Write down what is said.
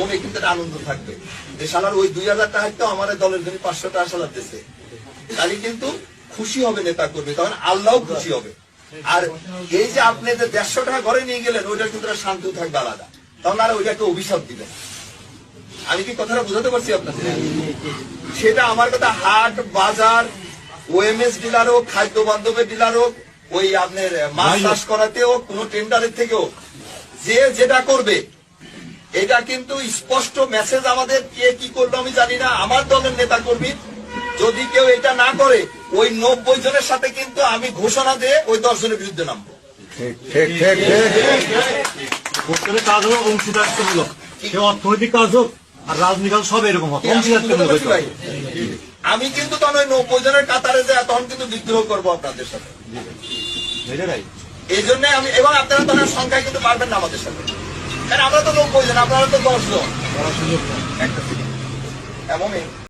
মনে কিন্তু আনন্দ থাকবে। যে সালার ওই দুই হাজার টাকা তো আমার দলের জন্য পাঁচশো টাকা সালার দিচ্ছে তাহলে কিন্তু খুশি হবে নেতা করবে তখন আল্লাহ খুশি হবে। আর এই যে আপনি যে দেড়শো টাকা ঘরে নিয়ে গেলেন ওইটা কিন্তু শান্ত থাকবে আলাদা। তখন আর ওইটাকে অভিশাপ দিবেন আমি কি কথাটা বোঝাতে পারছি আপনাদের? সেটা আমার কথা হাট বাজার ওএমএস ডিলার হোক খাদ্য বান্ধবের ডিলার হোক ওই আপনার মাছ চাষ করাতে হোক কোন টেন্ডারের থেকেও যে যেটা করবে এটা কিন্তু স্পষ্ট মেসেজ আমাদের কে কি করল আমি জানি না। আমার দলের নেতা কর্মী যদি কেউ এটা না করে ওই নব্বই জনের সাথে কিন্তু আমি ঘোষণা দিয়ে ওই দশ জনের বিরুদ্ধে নামবো। কাজ অংশীদারিত্বমূলক অর্থনৈতিক কাজ হোক আর রাজনীতি সব এরকম হবে। আমি কিন্তু তখন ওই নব্বই জনের কাতারে যায় তখন কিন্তু বিদ্রোহ করব আপনাদের সাথে। এই জন্য আমি এবং আপনারা তখন সংখ্যায় কিন্তু পারবেন না আমাদের সাথে। আমরা তো লোক জন আপনারা তো দশ জন। একটা এমনই